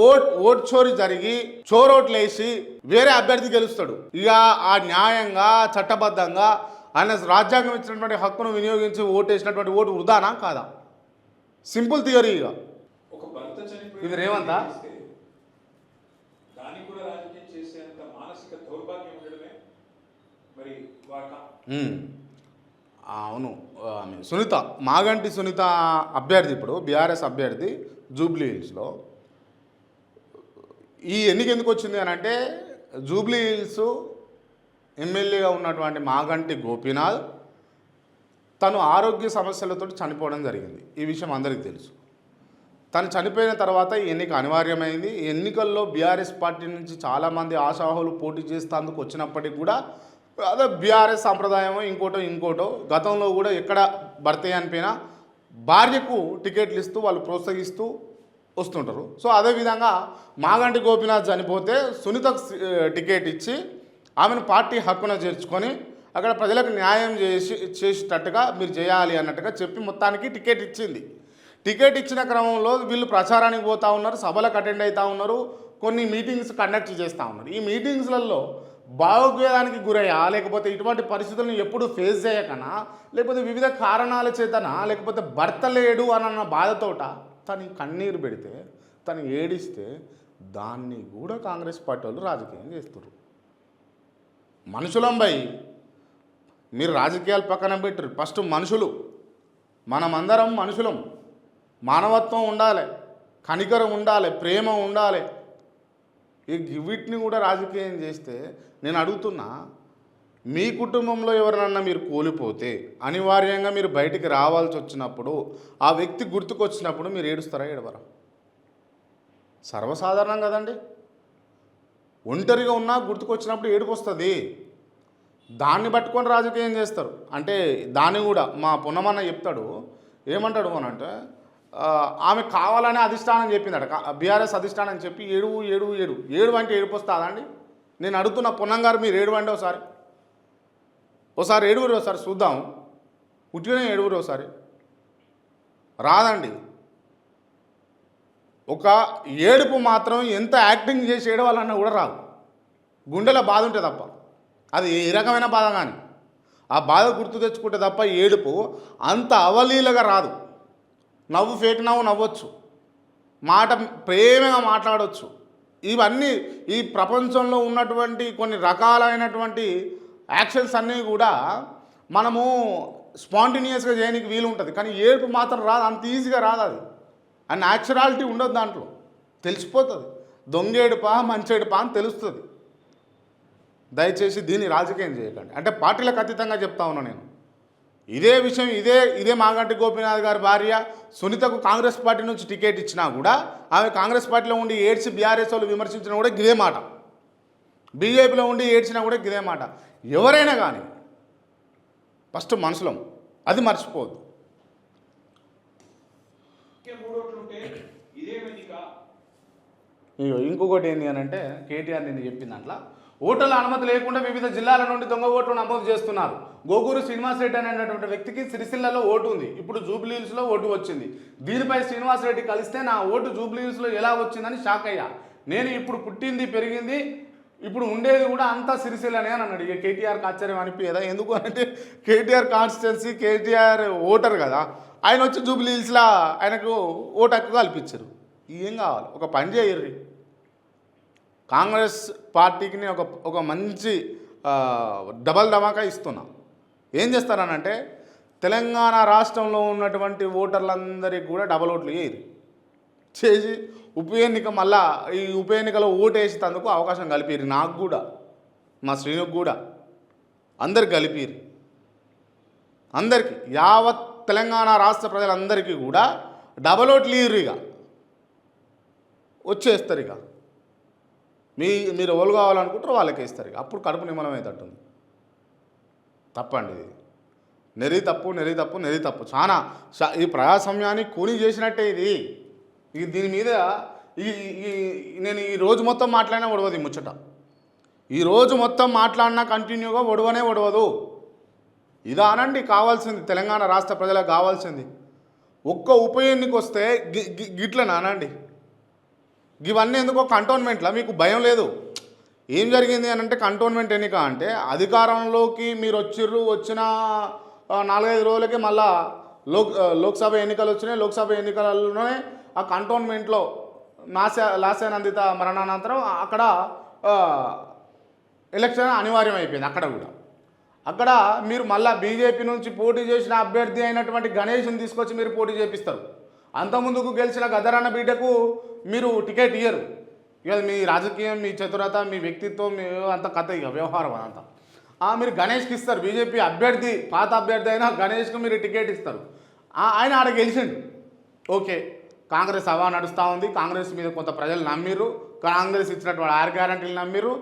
Vote vote చోరీ జరిగి చోరోట్లు వేసి వేరే అభ్యర్థి గెలుస్తాడు. ఇక ఆ న్యాయంగా చట్టబద్ధంగా ఆయన రాజ్యాంగం ఇచ్చినటువంటి హక్కును వినియోగించి ఓటు వేసినటువంటి ఓటు వృధానా కాదా? సింపుల్ థియరీ ఇక. ఇది రేవంతా? చేస్తే దానికి కూడా రాజకీయం చేసేంత మానసిక దౌర్భాగ్యం ఉండడమే మరి వాక ఉమ్. అవును. సునీత మాగంటి సునీత అభ్యర్థి ఇప్పుడు బీఆర్ఎస్ అభ్యర్థి జూబ్లీ హిల్స్లో ఈ ఎన్నిక ఎందుకు వచ్చింది అని అంటే జూబ్లీ హిల్స్ ఎమ్మెల్యేగా ఉన్నటువంటి మాగంటి గోపీనాథ్ తను ఆరోగ్య సమస్యలతో చనిపోవడం జరిగింది. ఈ విషయం అందరికీ తెలుసు. తను చనిపోయిన తర్వాత ఈ ఎన్నిక అనివార్యమైంది. ఎన్నికల్లో బీఆర్ఎస్ పార్టీ నుంచి చాలామంది ఆశాహులు పోటీ చేస్తేందుకు వచ్చినప్పటికి కూడా అదే బీఆర్ఎస్ సాంప్రదాయమో ఇంకోటో ఇంకోటో గతంలో కూడా ఎక్కడ భర్తీ అనిపోయినా భార్యకు టికెట్లు ఇస్తూ వాళ్ళు ప్రోత్సహిస్తూ వస్తుంటారు. సో అదేవిధంగా మాగంటి గోపీనాథ్ చనిపోతే సునీతకు టికెట్ ఇచ్చి ఆమెను పార్టీ హక్కున చేర్చుకొని అక్కడ ప్రజలకు న్యాయం చేసి చేసేటట్టుగా మీరు చేయాలి అన్నట్టుగా చెప్పి మొత్తానికి టికెట్ ఇచ్చింది. టికెట్ ఇచ్చిన క్రమంలో వీళ్ళు ప్రచారానికి పోతూ ఉన్నారు సభలకు అటెండ్ అవుతూ ఉన్నారు కొన్ని మీటింగ్స్ కండక్ట్ చేస్తూ ఉన్నారు. ఈ మీటింగ్స్లలో భావోద్వేగానికి గురయ్యా? లేకపోతే ఇటువంటి పరిస్థితులను ఎప్పుడు ఫేస్ చేయకనా? లేకపోతే వివిధ కారణాల చేతనా? లేకపోతే భర్త లేడు అన్న బాధతోట తను కన్నీరు పెడితే తను ఏడిస్తే దాన్ని కూడా కాంగ్రెస్ పార్టీ వాళ్ళు రాజకీయం చేస్తారు మనుషులంబై. మీరు రాజకీయాలు పక్కన పెట్టరు ఫస్ట్ మనుషులు. మనమందరం మనుషులం. మానవత్వం ఉండాలి. కనికరం ఉండాలి. ప్రేమ ఉండాలి. ఈ వీటిని కూడా రాజకీయం చేస్తే నేను అడుగుతున్నా మీ కుటుంబంలో ఎవరినన్నా మీరు కోల్పోతే అనివార్యంగా మీరు బయటికి రావాల్సి వచ్చినప్పుడు ఆ వ్యక్తి గుర్తుకొచ్చినప్పుడు మీరు ఏడుస్తారా ఏడవరా? సర్వసాధారణం కదండి. ఒంటరిగా ఉన్నా గుర్తుకొచ్చినప్పుడు ఏడుపు వస్తుంది దాన్ని పట్టుకొని రాజకీయం చేస్తారు? అంటే దాన్ని కూడా మా పొన్నమన్న చెప్తాడు. ఏమంటాడు అని అంటే ఆమె కావాలనే అధిష్టానం చెప్పిందట. బీఆర్ఎస్ అధిష్టానం చెప్పి ఏడు ఏడు ఏడు. ఏడు అంటే ఏడుపు వస్తుందండి నేను అడుగుతున్న పొన్నం గారు మీరు ఏడు అంటే ఒకసారి. ఒకసారి ఏడుగురు ఒకసారి చూద్దాం. ఉట్టిగానే ఏడుగురు ఒకసారి రాదండి. ఒక ఏడుపు మాత్రం ఎంత యాక్టింగ్ చేసి ఏడవాలన్నా కూడా రాదు. గుండెలో బాధ ఉంటే తప్ప. అది ఏ రకమైన బాధ కానీ. ఆ బాధ గుర్తు తెచ్చుకుంటే తప్ప ఏడుపు అంత అవలీలగా రాదు. నవ్వు ఫేక్ నవ్వు నవ్వచ్చు. మాట ప్రేమగా మాట్లాడవచ్చు ఇవన్నీ ఈ ప్రపంచంలో ఉన్నటువంటి కొన్ని రకాలైనటువంటి యాక్షన్స్ అన్నీ కూడా మనము స్పాంటినియస్గా చేయడానికి వీలు ఉంటుంది కానీ ఏడుపు మాత్రం రాదు. అంత ఈజీగా రాదు అది. ఆ న్యాచురాలిటీ ఉండదు దాంట్లో. తెలిసిపోతుంది. దొంగేడుపా మంచేడుపా అని తెలుస్తుంది. దయచేసి దీన్ని రాజకీయం చేయకండి. అంటే పార్టీలకు అతీతంగా చెప్తా ఉన్నా నేను. ఇదే విషయం ఇదే ఇదే మాగంటి గోపీనాథ్ గారి భార్య సునీతకు కాంగ్రెస్ పార్టీ నుంచి టికెట్ ఇచ్చినా కూడా ఆమె కాంగ్రెస్ పార్టీలో ఉండి ఏడ్చి బీఆర్ఎస్ వాళ్ళు విమర్శించినా కూడా ఇదే మాట. బీజేపీలో ఉండి ఏడ్చినా కూడా ఇదే మాట. ఎవరైనా కానీ ఫస్ట్ మనుషులం అది ఇగో ఇంకొకటి ఏంటి అని అంటే కేటీఆర్ నేను చెప్పిన దాంట్లో ఓటర్ల అనుమతి లేకుండా వివిధ జిల్లాల నుండి దొంగ ఓట్లు నమోదు చేస్తున్నారు. గోగూరు శ్రీనివాస్ రెడ్డి అనేటటువంటి వ్యక్తికి సిరిసిల్లలో ఓటు ఉంది. ఇప్పుడు జూబ్లీ హిల్స్లో ఓటు వచ్చింది. దీనిపై శ్రీనివాస్ రెడ్డి కలిస్తే నా ఓటు జూబ్లీ హిల్స్లో ఎలా వచ్చిందని షాక్ అయ్యా. నేను ఇప్పుడు పుట్టింది పెరిగింది ఇప్పుడు ఉండేది కూడా అంతా సిరిసిల్లనే అని అన్నాడు. ఇక కేటీఆర్కి ఆశ్చర్యం అనిపించదా ఎందుకు అంటే కేటీఆర్ కాన్స్టిట్యున్సీ కేటీఆర్ ఓటర్ కదా. ఆయన వచ్చి జూబ్లీ హిల్స్లో ఆయనకు ఓటు హక్కు కల్పించారు. ఏం కావాలి? ఒక పని చేయర్రి. కాంగ్రెస్ పార్టీకి నేను ఒక ఒక మంచి డబల్ ధమాకా ఇస్తున్నా. ఏం చేస్తారనంటే తెలంగాణ రాష్ట్రంలో ఉన్నటువంటి ఓటర్లందరికీ కూడా డబల్ ఓట్లు వేయరు చేసి ఉప ఎన్నిక మళ్ళా ఈ ఉప ఎన్నికలో ఓటు అవకాశం కలిపిరు నాకు కూడా మా శ్రీనుకు కూడా. అందరికి కలిపిరు అందరికీ యావత్ తెలంగాణ రాష్ట్ర ప్రజలందరికీ కూడా డబల్ ఓట్లు ఇయ్యరు ఇక. వచ్చేస్తారు ఇక. మీ మీరు ఎవరు కావాలనుకుంటారో వాళ్ళకి ఇస్తారు ఇక. అప్పుడు కడుపు నిమ్మలమయ్యేటట్టుంది తప్పండి ఇది. నెరి తప్పు నెరి తప్పు నెరి తప్పు. చాలా ఈ ప్రజాస్వామ్యాన్ని కూని చేసినట్టే ఇది. ఈ దీని మీద ఈ ఈ- నేను ఈ రోజు మొత్తం మాట్లాడినా ఒడవదు ఈ ముచ్చట. ఈ రోజు మొత్తం మాట్లాడినా కంటిన్యూగా ఒడవనే ఒడవదు ఇదానండి కావాల్సింది. తెలంగాణ రాష్ట్ర ప్రజలకు కావాల్సింది. ఒక్క ఉప ఎన్నిక వస్తే గి- గి- గిట్లనా అనండి? ఇవన్నీ ఎందుకో కంటోన్మెంట్లో? మీకు భయం లేదు? ఏం జరిగింది అని అంటే కంటోన్మెంట్ ఎన్నిక అంటే అధికారంలోకి మీరు వచ్చిర్రు వచ్చిన నాలుగైదు రోజులకి మళ్ళా లోక్ లోక్సభ ఎన్నికలు వచ్చినాయి. లోక్సభ ఎన్నికలలోనే ఆ కంటోన్మెంట్లో నాశ లాస్యానందిత మరణానంతరం అక్కడ ఎలక్షన్ అనివార్యం అయిపోయింది అక్కడ కూడా. అక్కడ మీరు మళ్ళా బీజేపీ నుంచి పోటీ చేసిన అభ్యర్థి అయినటువంటి గణేష్ని తీసుకొచ్చి మీరు పోటీ చేపిస్తారు. అంతకుముందుకు గెలిచిన గదరన్న బిడ్డకు మీరు టికెట్ ఇయ్యరు. ఇక మీ రాజకీయం మీ చతురత మీ వ్యక్తిత్వం మీ అంత కథ ఇక వ్యవహారం అదంతా. ఆ, మీరు గణేష్కి ఇస్తారు. బీజేపీ అభ్యర్థి పాత అభ్యర్థి అయినా గణేష్కి మీరు టికెట్ ఇస్తారు. ఆయన ఆడ గెలిచిండు. ఓకే. కాంగ్రెస్ హవా నడుస్తూ ఉంది. కాంగ్రెస్ మీద కొంత ప్రజలు నమ్మిరు కాంగ్రెస్ ఇచ్చినటువంటి ఆరు గ్యారంటీలు నమ్మిరు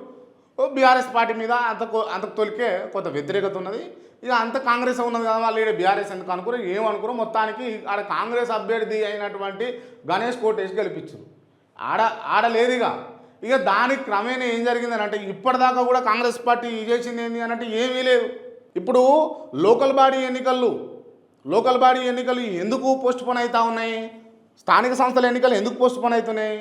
ఓ బీఆర్ఎస్ పార్టీ మీద అంత అంతకు తొలికే కొంత వ్యతిరేకత ఉన్నది. ఇక అంత కాంగ్రెస్ ఉన్నది కదా వాళ్ళు బీఆర్ఎస్ ఎందుకు అనుకురు ఏమనుకురు మొత్తానికి ఆడ కాంగ్రెస్ అభ్యర్థి అయినటువంటి గణేష్ కోటేష్ గెలిపించారు ఆడ ఆడ లేదుగా ఇక దానికి క్రమేణా ఏం జరిగిందని అంటే ఇప్పటిదాకా కూడా కాంగ్రెస్ పార్టీ చేసింది ఏంటి అని అంటే ఏమీ లేదు. ఇప్పుడు లోకల్ బాడీ ఎన్నికలు లోకల్ బాడీ ఎన్నికలు ఎందుకు పోస్ట్పోన్ అవుతూ ఉన్నాయి? స్థానిక సంస్థల ఎన్నికలు ఎందుకు పోస్ట్ పోన్ అవుతున్నాయి?